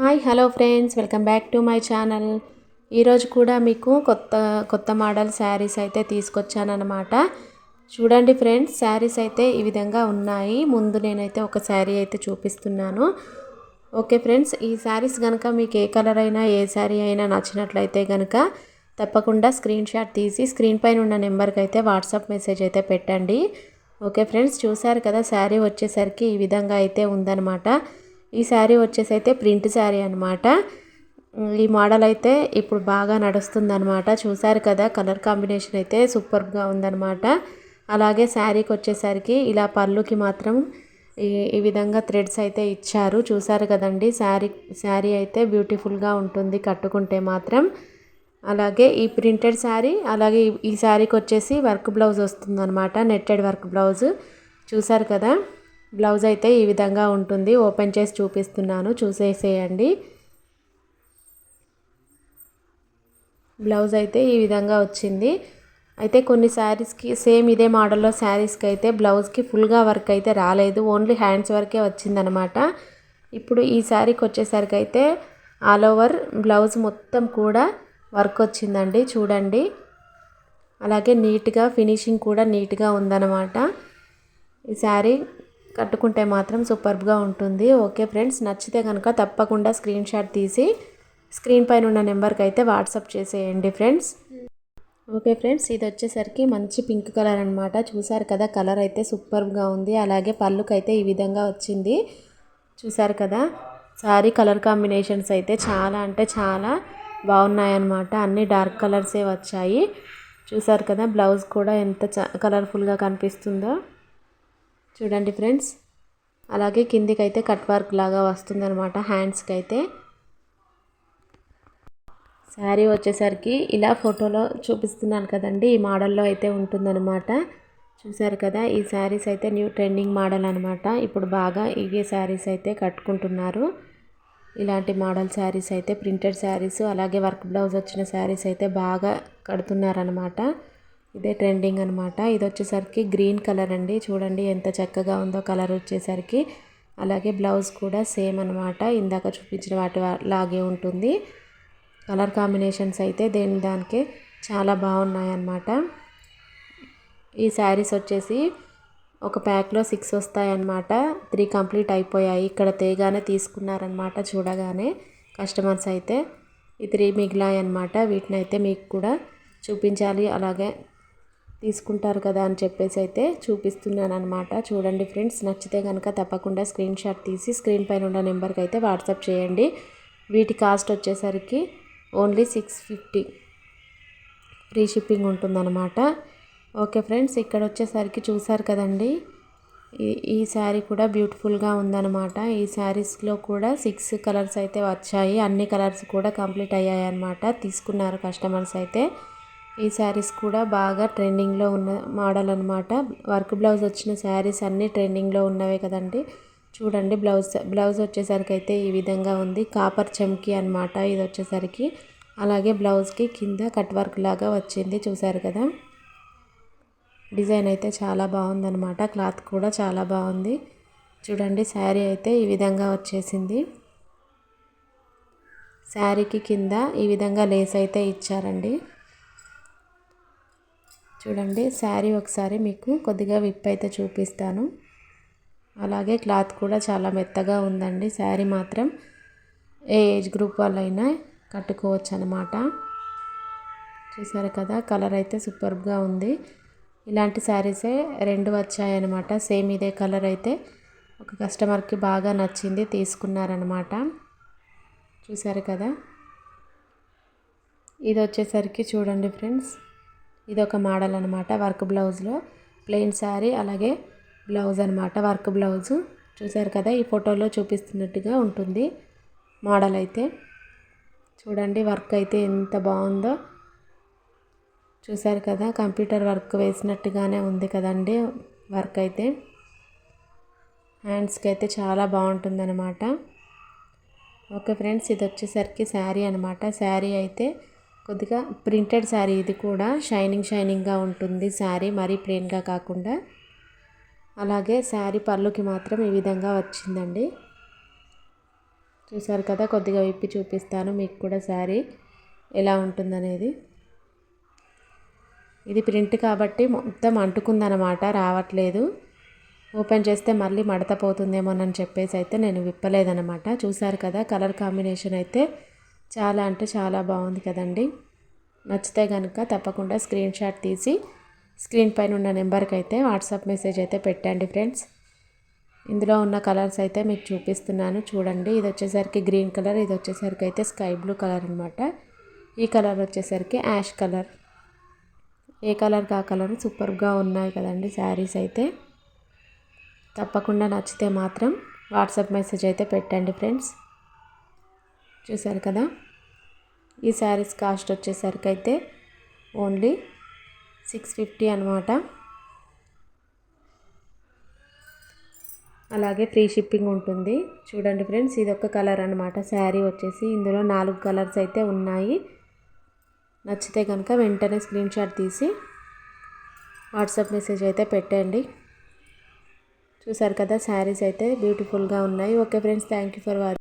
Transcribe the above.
Hi hello friends welcome back to my channel. ఈరోజు కూడా మీకు కొత్త కొత్త మోడల్ శారీస్ అయితే తీసుకొచ్చానమాట చూడండి ఫ్రెండ్స్ శారీస్ అయితే ఈ విధంగా ఉన్నాయి. ముందు నేనైతే ఒక శారీ అయితే చూపిస్తున్నాను. ఓకే ఫ్రెండ్స్ ఈ శారీస్ కనుక మీకు ఏ కలర్ అయినా ఏ శారీ అయినా నచ్చినట్లయితే కనుక తప్పకుండా స్క్రీన్ షాట్ తీసి స్క్రీన్ పైన ఉన్న నెంబర్కి అయితే వాట్సాప్ మెసేజ్ అయితే పెట్టండి. ఓకే ఫ్రెండ్స్ చూసారు కదా శారీ వచ్చేసరికి ఈ విధంగా అయితే ఉందన్నమాట. ఈ శారీ వచ్చేసి అయితే ప్రింట్ శారీ అనమాట ఈ మోడల్ అయితే ఇప్పుడు బాగా నడుస్తుందనమాట చూసారు కదా కలర్ కాంబినేషన్ అయితే సూపర్గా ఉందనమాట అలాగే శారీకి వచ్చేసరికి ఇలా పళ్ళుకి మాత్రం ఈ ఈ విధంగా థ్రెడ్స్ అయితే ఇచ్చారు. చూసారు కదండి శారీ శారీ అయితే బ్యూటిఫుల్గా ఉంటుంది కట్టుకుంటే మాత్రం. అలాగే ఈ ప్రింటెడ్ శారీ అలాగే ఈ శారీకి వచ్చేసి వర్క్ బ్లౌజ్ వస్తుందన్నమాట నెట్టెడ్ వర్క్ బ్లౌజ్. చూసారు కదా బ్లౌజ్ అయితే ఈ విధంగా ఉంటుంది. ఓపెన్ చేసి చూపిస్తున్నాను. చూసేసేయండి. బ్లౌజ్ అయితే ఈ విధంగా వచ్చింది. అయితే కొన్ని శారీస్కి సేమ్ ఇదే మోడల్లో శారీస్కి అయితే బ్లౌజ్కి ఫుల్గా వర్క్ అయితే రాలేదు. ఓన్లీ హ్యాండ్స్ వరకే వచ్చిందనమాట. ఇప్పుడు ఈ శారీకి వచ్చేసరికి అయితే ఆల్ ఓవర్ బ్లౌజ్ మొత్తం కూడా వర్క్ వచ్చిందండి. చూడండి. అలాగే నీట్గా ఫినిషింగ్ కూడా నీట్గా ఉందన్నమాట ఈ శారీ కట్టుకుంటే మాత్రం సూపర్బ్గా ఉంటుంది. ఓకే ఫ్రెండ్స్ నచ్చితే కనుక తప్పకుండా స్క్రీన్ షాట్ తీసి స్క్రీన్ పైన ఉన్న నెంబర్కి అయితే వాట్సాప్ చేసేయండి ఫ్రెండ్స్. ఓకే ఫ్రెండ్స్ ఇది వచ్చేసరికి మంచి పింక్ కలర్ అనమాట చూసారు కదా కలర్ అయితే సూపర్గా ఉంది. అలాగే పళ్ళుకైతే ఈ విధంగా వచ్చింది. చూసారు కదా సారీ కలర్ కాంబినేషన్స్ అయితే చాలా అంటే చాలా బాగున్నాయన్నమాట. అన్ని డార్క్ కలర్సే వచ్చాయి. చూసారు కదా బ్లౌజ్ కూడా ఎంత కలర్ఫుల్గా కనిపిస్తుందో. చూడండి ఫ్రెండ్స్. అలాగే కిందికి అయితే కట్ వర్క్ లాగా వస్తుందన్నమాట హ్యాండ్స్కి అయితే శారీ వచ్చేసరికి ఇలా ఫోటోలో చూపిస్తున్నాను కదండి ఈ మోడల్లో అయితే ఉంటుందన్నమాట. చూసారు కదా ఈ శారీస్ అయితే న్యూ ట్రెండింగ్ మోడల్ అనమాట ఇప్పుడు బాగా ఇవే శారీస్ అయితే కట్టుకుంటున్నారు. ఇలాంటి మోడల్ శారీస్ అయితే ప్రింటెడ్ శారీస్ అలాగే వర్క్ బ్లౌజ్ వచ్చిన శారీస్ అయితే బాగా కడుతున్నారనమాట ఇదే ట్రెండింగ్ అనమాట ఇది వచ్చేసరికి గ్రీన్ కలర్ అండి. చూడండి ఎంత చక్కగా ఉందో కలర్ వచ్చేసరికి. అలాగే బ్లౌజ్ కూడా సేమ్ అనమాట ఇందాక చూపించిన వాటి లాగే ఉంటుంది. కలర్ కాంబినేషన్స్ అయితే దేని దానికే చాలా బాగున్నాయి అన్నమాట. ఈ శారీస్ వచ్చేసి ఒక ప్యాక్లో సిక్స్ వస్తాయన్నమాట త్రీ కంప్లీట్ అయిపోయాయి. ఇక్కడ తేగానే తీసుకున్నారనమాట చూడగానే కస్టమర్స్ అయితే. ఈ త్రీ మిగిలాయి అనమాట వీటిని అయితే మీకు కూడా చూపించాలి. అలాగే తీసుకుంటారు కదా అని చెప్పేసి అయితే చూపిస్తున్నాను అనమాట చూడండి ఫ్రెండ్స్ నచ్చితే కనుక తప్పకుండా స్క్రీన్ షాట్ తీసి స్క్రీన్ పైన ఉన్న నెంబర్కి అయితే వాట్సాప్ చేయండి. వీటి కాస్ట్ వచ్చేసరికి only six fifty. Free shipping ఉంటుందన్నమాట. ఓకే ఫ్రెండ్స్ ఇక్కడ వచ్చేసరికి చూసారు కదండి ఈ ఈ శారీ కూడా బ్యూటిఫుల్గా ఉందన్నమాట. ఈ శారీస్లో కూడా సిక్స్ కలర్స్ అయితే వచ్చాయి. అన్ని కలర్స్ కూడా కంప్లీట్ అయ్యాయి అనమాట తీసుకున్నారు కస్టమర్స్ అయితే. ఈ శారీస్ కూడా బాగా ట్రెండింగ్లో ఉన్న మోడల్ అనమాట వర్క్ బ్లౌజ్ వచ్చిన శారీస్ అన్నీ ట్రెండింగ్లో ఉన్నవే కదండి. చూడండి బ్లౌజ్ బ్లౌజ్ వచ్చేసరికి అయితే ఈ విధంగా ఉంది. కాపర్ చమ్కీ అనమాట ఇది వచ్చేసరికి. అలాగే బ్లౌజ్కి కింద కట్ వర్క్ లాగా వచ్చింది చూసారు కదా. డిజైన్ అయితే చాలా బాగుందనమాట క్లాత్ కూడా చాలా బాగుంది. చూడండి శారీ అయితే ఈ విధంగా వచ్చేసింది. శారీకి కింద ఈ విధంగా లేస్ అయితే ఇచ్చారండి. చూడండి శారీ ఒకసారి మీకు కొద్దిగా విప్ అయితే చూపిస్తాను. అలాగే క్లాత్ కూడా చాలా మెత్తగా ఉందండి శారీ మాత్రం. ఏ ఏజ్ గ్రూప్ వాళ్ళైనా కట్టుకోవచ్చు అనమాట చూసారు కదా కలర్ అయితే సూపర్గా ఉంది. ఇలాంటి శారీసే రెండు వచ్చాయన్నమాట సేమ్ ఇదే కలర్ అయితే. ఒక కస్టమర్కి బాగా నచ్చింది తీసుకున్నారనమాట చూసారు కదా? ఇది వచ్చేసరికి చూడండి ఫ్రెండ్స్ ఇది ఒక మోడల్ అనమాట వర్క్ బ్లౌజ్లో. ప్లెయిన్ శారీ అలాగే బ్లౌజ్ అనమాట వర్క్ బ్లౌజు. చూసారు కదా ఈ ఫోటోలో చూపిస్తున్నట్టుగా ఉంటుంది మోడల్ అయితే. చూడండి వర్క్ అయితే ఎంత బాగుందో. చూసారు కదా కంప్యూటర్ వర్క్ వేసినట్టుగానే ఉంది కదండి వర్క్ అయితే. హ్యాండ్స్కి అయితే చాలా బాగుంటుందన్నమాట. ఓకే ఫ్రెండ్స్ ఇది వచ్చేసరికి శారీ అనమాట శారీ అయితే కొద్దిగా ప్రింటెడ్ శారీ ఇది కూడా. షైనింగ్ షైనింగ్గా ఉంటుంది శారీ. మరీ ప్లెయిన్గా కాకుండా. అలాగే శారీ పళ్ళుకి మాత్రం ఈ విధంగా వచ్చిందండి. చూసారు కదా కొద్దిగా విప్పి చూపిస్తాను మీకు కూడా శారీ ఎలా ఉంటుందనేది. ఇది ప్రింట్ కాబట్టి మొత్తం అంటుకుందనమాట రావట్లేదు. ఓపెన్ చేస్తే మళ్ళీ మడత పోతుందేమోనని చెప్పేసి అయితే నేను విప్పలేదనమాట. చూసారు కదా కలర్ కాంబినేషన్ అయితే చాలా అంటే చాలా బాగుంది కదండి. నచ్చితే కనుక తప్పకుండా స్క్రీన్ షాట్ తీసి స్క్రీన్ పైన ఉన్న నెంబర్కి అయితే వాట్సాప్ మెసేజ్ అయితే పెట్టండి ఫ్రెండ్స్. ఇందులో ఉన్న కలర్స్ అయితే మీకు చూపిస్తున్నాను. చూడండి ఇది వచ్చేసరికి గ్రీన్ కలర్ ఇది వచ్చేసరికి అయితే స్కై బ్లూ కలర్ అనమాట ఈ కలర్ వచ్చేసరికి యాష్ కలర్. ఏ కలర్ కా కలర్ సూపర్గా ఉన్నాయి కదండి శారీస్ అయితే. తప్పకుండా నచ్చితే మాత్రం వాట్సాప్ మెసేజ్ అయితే పెట్టండి ఫ్రెండ్స్. చూసారు కదా? ఈ శారీస్ కాస్ట్ వచ్చేసరికి అయితే ఓన్లీ సిక్స్ ఫిఫ్టీ అనమాట అలాగే ఫ్రీ షిప్పింగ్ ఉంటుంది. చూడండి ఫ్రెండ్స్ ఇది ఒక కలర్ అనమాట శారీ వచ్చేసి ఇందులో నాలుగు కలర్స్ అయితే ఉన్నాయి. నచ్చితే కనుక వెంటనే స్క్రీన్ షాట్ తీసి వాట్సాప్ మెసేజ్ అయితే పెట్టండి. చూసారు కదా శారీస్ అయితే బ్యూటిఫుల్గా ఉన్నాయి. Okay friends thank you for watching